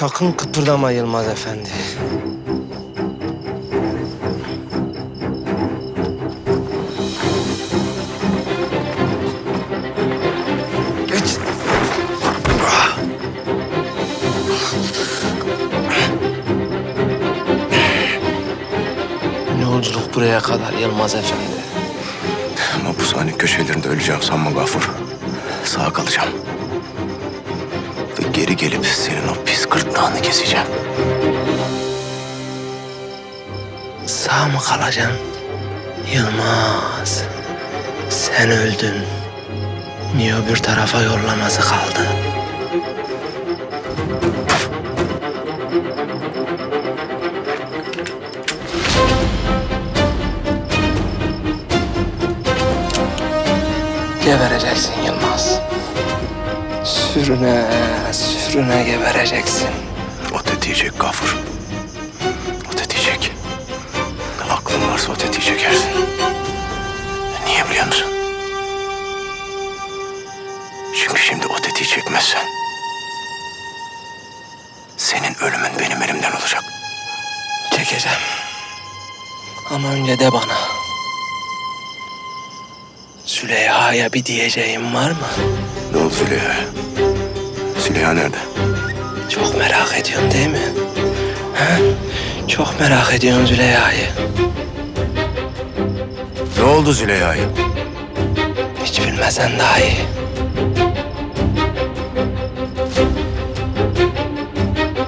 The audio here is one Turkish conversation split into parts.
Sakın kıpırdama Yılmaz Efendi. Yolculuk buraya kadar Yılmaz Efendi. Mapushane köşelerinde öleceğim sanma Gafur. Sağ kalacağım. Geri gelip senin o pis gırtlağını keseceğim. Sağ mı kalacaksın? Yılmaz. Sen öldün. Niye öbür tarafa yollaması kaldı? Gebereceksin Yılmaz. Sürüne, sürüne gebereceksin. O tetiğecek Gafur. O tetiğecek. Aklın varsa o tetiği çekersin. Niye biliyor musun? Çünkü şimdi o tetiği çekmezsen... ...senin ölümün benim elimden olacak. Çekeceğim. Ama önce de bana. Züleyha'ya bir diyeceğim var mı? Ne oldu Züleyha? Züleyha nerede? Çok merak ediyorsun değil mi? Ha? Çok merak ediyorsun Züleyha'yı. Ne oldu Züleyha'ya? Hiç bilmesen daha iyi.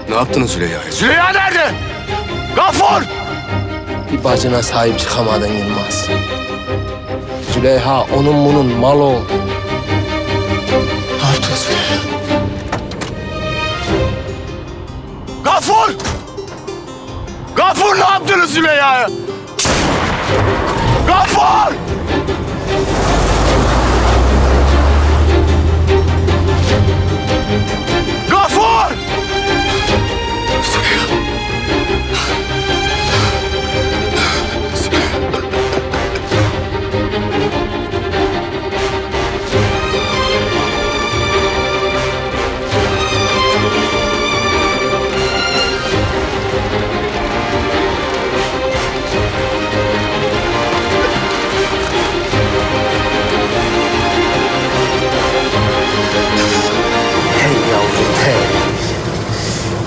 Ne yaptınız Züleyha'ya? Züleyha nerede? Gafur! Bir bacına sahip çıkamadın Yılmaz. Züleyha onun bunun malı oldu. Gafur! Gafur ne yaptınız Züleyha'ya? Gafur!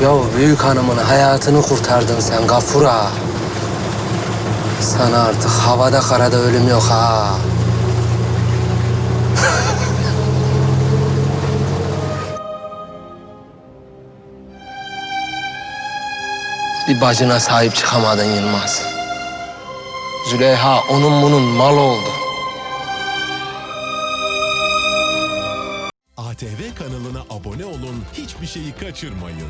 Ya büyük hanımın hayatını kurtardın sen Gafura. Sana artık havada karada ölüm yok ha. Bir bacına sahip çıkamadın Yılmaz. Züleyha onun bunun malı oldu. ATV kanalına abone olun, hiçbir şeyi kaçırmayın.